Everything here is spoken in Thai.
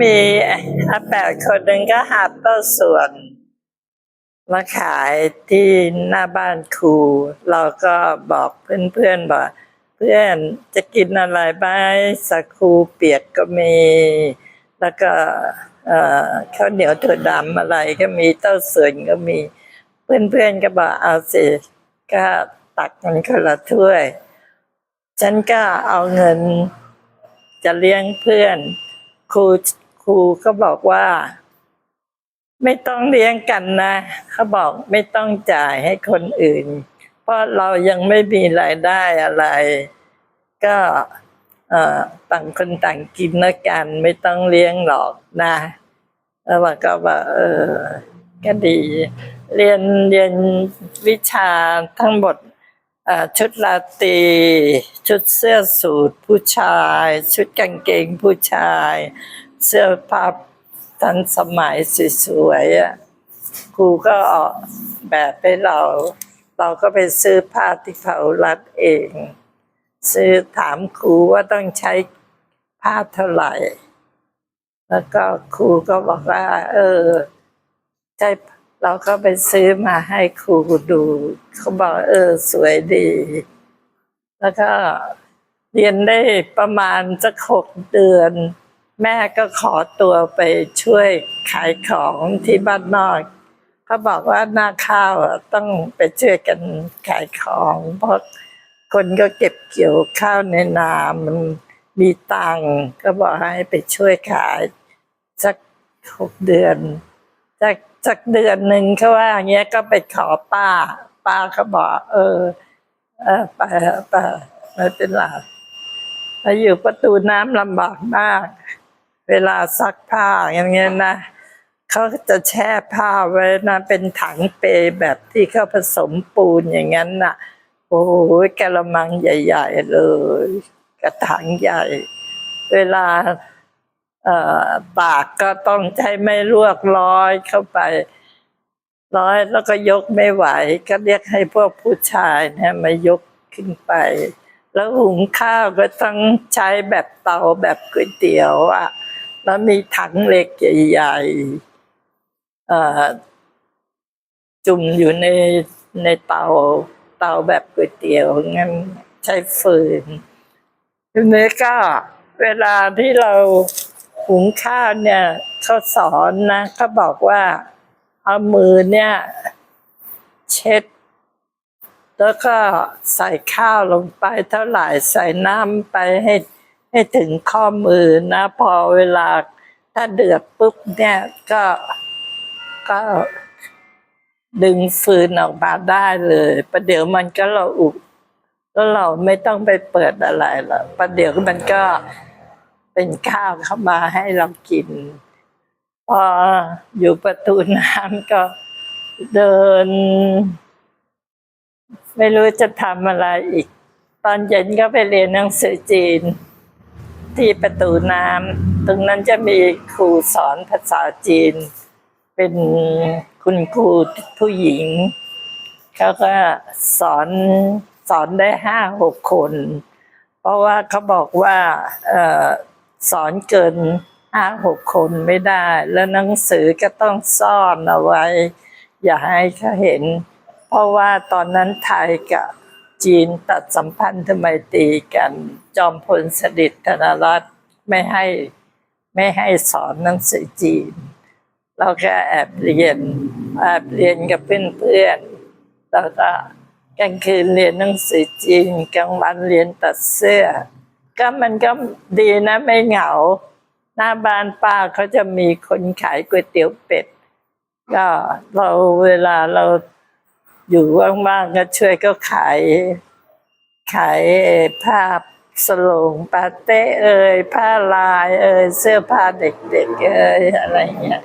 มีอาแปดคนหนึ่งก็หาบต้นส่วนมาขายที่หน้าบ้านครู เราก็บอกเพื่อนๆบอกเพื่อนจะกินอะไรบ้างสักครูเปียกก็มี แล้วก็ข้าวเหนียวถั่วดำอะไรก็มีเต้าส่วนก็มี เพื่อนๆก็บอกเอาสิก็ตักมันคนละถ้วย ฉันก็เอาเงินจะเลี้ยงเพื่อน ครู รูก็บอกว่า ไม่ต้องเลี้ยงกันนะเขาบอกไม่ต้องจ่ายให้คนอื่น เพราะเรายังไม่มีรายได้อะไร ก็ต่างคนต่างกินแล้วกัน ไม่ต้องเลี้ยงหรอกนะแล้วก็ว่าเออก็ดี เรียนเรียนวิชาทั้งหมดชุดลาตรีชุดเสื้อสูทผู้ชาย ชุดกางเกงผู้ชาย เสื้อผ้าทันสมัยสวยๆอะครูก็ออกแบบให้เรา เราก็ไปซื้อผ้าที่เขารัดเอง ซื้อถามครูว่าต้องใช้ผ้าเท่าไหร่ แล้วก็ครูก็บอกว่า เออ ใช่เราก็ไปซื้อมาให้ครูดู เขาบอกเออ สวยดี แล้วก็เรียนได้ประมาณสักหกเดือน แม่ก็ขอตัวไปช่วยขายของที่บ้านนอกเขาบอกว่าหน้าข้าวต้องไปช่วยกันขายของ เพราะคนก็เก็บเกี่ยวข้าวในนามันมีตังค์ก็บอกให้ไปช่วยขายสักหกเดือนสักสักเดือนหนึ่งเขาว่าอย่างเงี้ยก็ไปขอป้า ป้าเขาบอก เออเออไปไปไม่เป็นไรอยู่ประตูน้ำลำบากมาก เวลาซักผ้าอย่างเงี้ยนะเขาจะแช่ผ้าไว้นะ เป็นถังเปแบบที่เขาผสมปูนอย่างนั้นน่ะ โอ้ยกระมังใหญ่ ๆ เลย กระถางใหญ่ เวลาเอ่อตากก็ต้องใช้ไม่ลวกร้อยเข้าไป ร้อยแล้วก็ยกไม่ไหว ก็เรียกให้พวกผู้ชายเนี่ยมายกขึ้นไป แล้วหุงข้าวก็ต้องใช้แบบเตาแบบก๋วยเตี๋ยวอะ แล้วมีถังเหล็กใหญ่ๆจุ่มอยู่ในในเตาเตาแบบก๋วยเตี๋ยวงั้นใช้ฟืนทีนี้ก็เวลาที่เราหุงข้าวเนี่ยเขาสอนนะเขาบอกว่าเอามือเนี่ย เช็ด แล้วก็ใส่ข้าวลงไปเท่าไหร่ใส่น้ำไปให้ ให้ถึงข้อมือนะ พอเวลา ถ้าเดือดปุ๊บเนี่ยก็ก็ดึงฟืนออกมาได้เลยประเดี๋ยวมันก็ระอุบแล้วเราไม่ต้องไปเปิดอะไรหรอกประเดี๋ยวมันก็เป็นข้าวเข้ามาให้เรากิน พออยู่ประตูน้ำก็เดิน ไม่รู้จะทำอะไรอีก ตอนเย็นก็ไปเรียนหนังสือจีน ที่ประตูน้ำตรงนั้นจะมีครูสอนภาษาจีน เป็นคุณครูผู้หญิงเขาก็สอนสอนได้ห้าหกคน เพราะว่าเขาบอกว่าออสอนเกินห้าหกคนไม่ได้ แล้วหนังสือก็ต้องซ่อนเอาไว้ อย่าให้เขาเห็น เพราะว่าตอนนั้นไทยกับ จีนตัดสัมพันธ์ทำไมตีกัน จอมพลสฤษดิ์ธนรัตน์ไม่ให้ไม่ให้สอนหนังสือจีน เราก็แอบเรียนแอบเรียนกับเพื่อนๆแล้วก็กลางคืนเรียนหนังสือจีนกลางวันเรียนตัดเสื้อ ก็มันก็ดีนะไม่เหงา หน้าบ้านป้าเขาจะมีคนขายก๋วยเตี๋ยวเป็ด ก็เราเวลาเรา อยู่ว่างๆก็ช่วยก็ขาย ขายภาพสโลงปาเต้เอ่ยผ้าลายเอ่ยเสื้อผ้าเด็กๆเอ่ยอะไรเงี้ย